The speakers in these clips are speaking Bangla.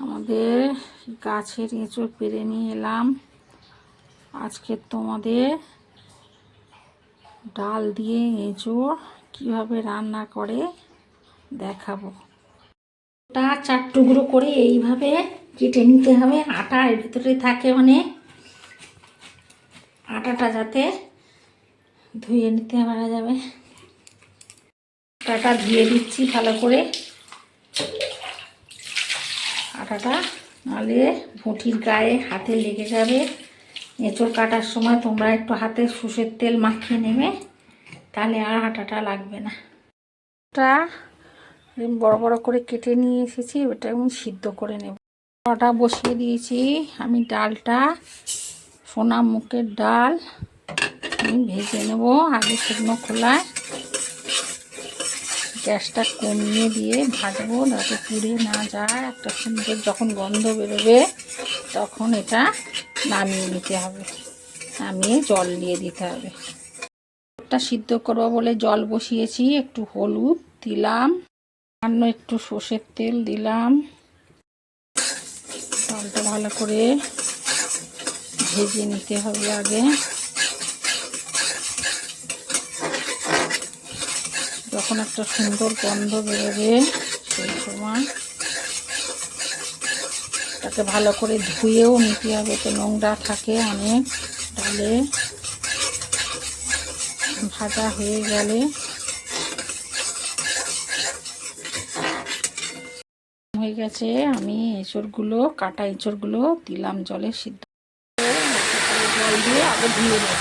আমাদের গাছের এঁচড় পেরে নিয়ে এলাম। আজকে তোমাদের ডাল দিয়ে এঁচড় কীভাবে রান্না করে দেখাবো। ওটা চার টুকরো করে এইভাবে কেটে নিতে হবে। আটা এর ভিতরে থাকে মানে আটাটা যাতে ধুয়ে নিতে পারা যাবে। আটাটা ধুয়ে দিচ্ছি ভালো করে। আটাটা নাহলে ভুঁটির গায়ে হাতে লেগে যাবে। এঁচড় কাটার সময় তোমরা একটু হাতে সর্ষের তেল মাখিয়ে নেবে, তাহলে আর আটাটা লাগবে না। ওটা বড় বড় করে কেটে নিয়ে এসেছি, ওটা আমি সিদ্ধ করে নেব। আটা বসিয়ে দিয়েছি, আমি ডালটা, সোনা মুখের ডাল আমি ভেজে নেব আগে শুকনো খোলায়। গ্যাসটা কমিয়ে দিয়ে ভাজবো, যাতে পুড়ে না যায়। একটা সুন্দর যখন গন্ধ বেরোবে, তখন এটা নামিয়ে নিতে হবে। নামিয়ে জল দিয়ে দিতে হবে। একটা সিদ্ধ করব বলে জল বসিয়েছি, একটু হলুদ দিলাম, সামান্য একটু সর্ষের তেল দিলাম। জলটা ভালো করে ভেজে নিতে হবে আগে। যখন একটা সুন্দর গন্ধ বেরোবে, সেই সময়। তাকে ভালো করে ধুয়েও নিতে হবে, তো নোংরা থাকে অনেক ডালে। ভাজা হয়ে গেলে হয়ে গেছে। আমি এঁচড়গুলো, কাটা এঁচড়গুলো দিলাম জলে সিদ্ধ। জল দিয়ে আগে ধুয়ে নেব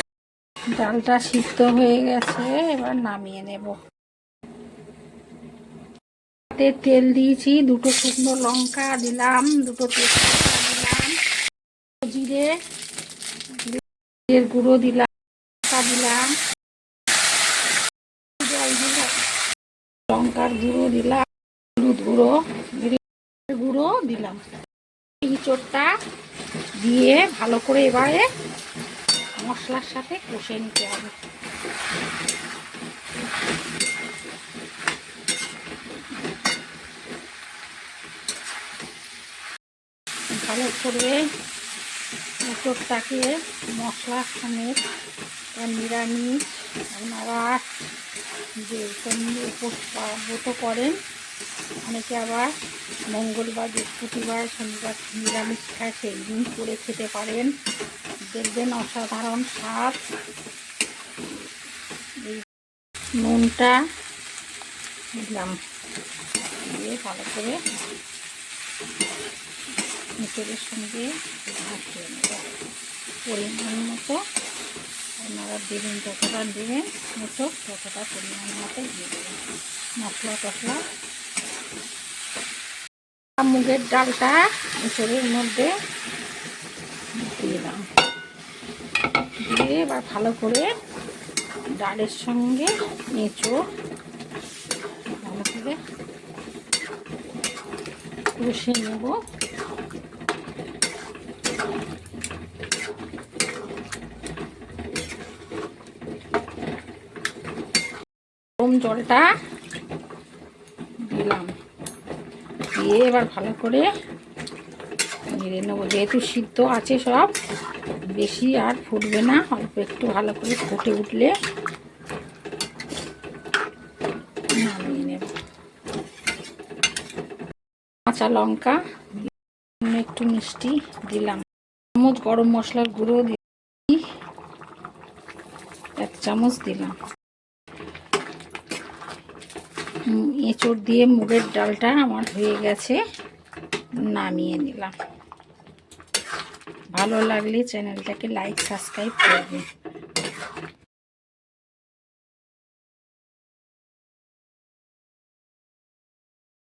ডালটা সিদ্ধ হয়ে গেছে, এবার নামিয়ে নেব। হাতে তেল দিয়েছি, দুটো শুকনো লঙ্কা দিলাম, দুটো তেজপাতা দিলাম, জিরে, জিরের গুঁড়ো দিলাম দিলাম জল দিলাম, লঙ্কার গুঁড়ো দিলাম, হলুদ গুঁড়ো গুঁড়ো দিলাম। চোরটা দিয়ে ভালো করে এবারে মশলার সাথে কষে নিতে হবে। ভালো করে মোটরটাকে মশলার সমেত নিরামিষ আপনারা যে ব্রত করেন, অনেকে আবার মঙ্গলবার, বৃহস্পতিবার, শনিবার নিরামিষ খায় সেই দিন করে খেতে পারেন। দেখবেন অসাধারণ স্বাদ। এই নুনটা দিলাম। দিয়ে ভালো করে মিচড়ের সঙ্গে ভাজিয়ে নেব। পরিমাণ মতো আপনারা দেবেন যতটা দেবেন মতো ততটা পরিমাণ মতো দিয়ে দেবেন। মশলা টশলা মুগের ডালটা মিচড়ের মধ্যে দিলাম দিয়ে এবার ভালো করে ডালের সঙ্গে এঁচো ভালো করে কষে নেব। গরম জলটা দিলাম। দিয়ে এবার ভালো করে নেড়ে নেব। যেহেতু সিদ্ধ আছে সব, বেশি আর ফুটবে না, অল্প একটু ভালো করে ফুটে উঠলে কাঁচা লঙ্কা, একটু মিষ্টি দিলাম। চামচ গরম মশলার গুঁড়ো দিই এক চামচ দিলাম। এঁচড় দিয়ে মুগের ডালটা আমার হয়ে গেছে, নামিয়ে নিলাম। ভালো লাগলে চ্যানেলটাকে লাইক, সাবস্ক্রাইব করবেন।